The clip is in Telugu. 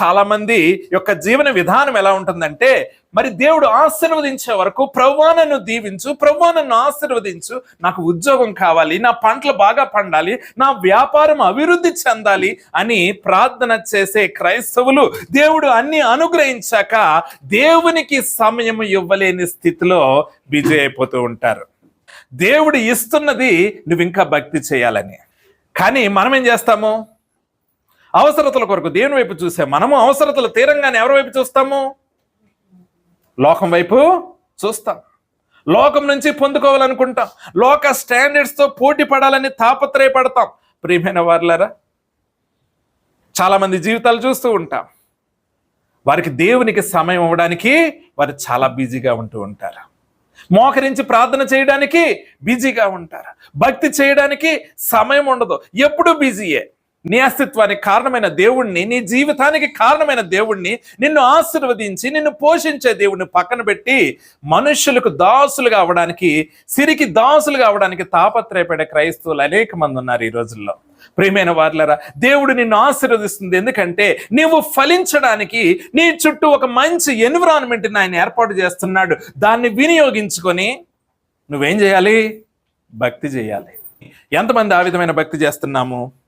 చాలా మంది యొక్క జీవన విధానం ఎలా ఉంటుందంటే మరి దేవుడు ఆశీర్వదించే వరకు ప్రవ్వానను దీవించు ప్రవ్వానను ఆశీర్వదించు నాకు ఉద్యోగం కావాలి నా పంటలు బాగా పండాలి నా వ్యాపారం అభివృద్ధి చెందాలి అని ప్రార్థన చేసే క్రైస్తవులు దేవుడు అన్ని అనుగ్రహించాక దేవునికి సమయం ఇవ్వలేని స్థితిలో బిజీ అయిపోతూ ఉంటారు. దేవుడు ఇస్తున్నది నువ్వు ఇంకా భక్తి చేయాలని. కానీ మనం ఏం చేస్తాము? అవసరతల కొరకు దేవుని వైపు చూసే? మనము అవసరతలు తీరంగానే ఎవరి వైపు చూస్తాము? లోకం వైపు చూస్తాం. లోకం నుంచి పొందుకోవాలనుకుంటాం. లోక స్టాండర్డ్స్తో పోటీ పడాలని తాపత్రయపడతాం. ప్రియమైన వారులరా చాలామంది జీవితాలు చూస్తూ ఉంటాం. వారికి దేవునికి సమయం ఇవ్వడానికి వారు చాలా బిజీగా ఉంటూ ఉంటారు. మోకరించి ప్రార్థన చేయడానికి బిజీగా ఉంటారు. భక్తి చేయడానికి సమయం ఉండదు. ఎప్పుడూ బిజీయే. నీ అస్తిత్వానికి కారణమైన దేవుణ్ణి నీ జీవితానికి కారణమైన దేవుణ్ణి నిన్ను ఆశీర్వదించి నిన్ను పోషించే దేవుణ్ణి పక్కన పెట్టి మనుషులకు దాసులుగా అవడానికి సిరికి దాసులుగా అవడానికి తాపత్రయపడే క్రైస్తవులు అనేక మంది ఉన్నారు ఈ రోజుల్లో. ప్రియమైన వార్లరా దేవుడు నిన్ను ఆశీర్వదిస్తుంది. ఎందుకంటే నీవు ఫలించడానికి నీ చుట్టూ ఒక మంచి ఎన్విరాన్మెంట్ని ఆయన ఏర్పాటు చేస్తున్నాడు. దాన్ని వినియోగించుకొని నువ్వేం చేయాలి? భక్తి చేయాలి. ఎంతమంది ఆ విధమైన భక్తి చేస్తున్నాము?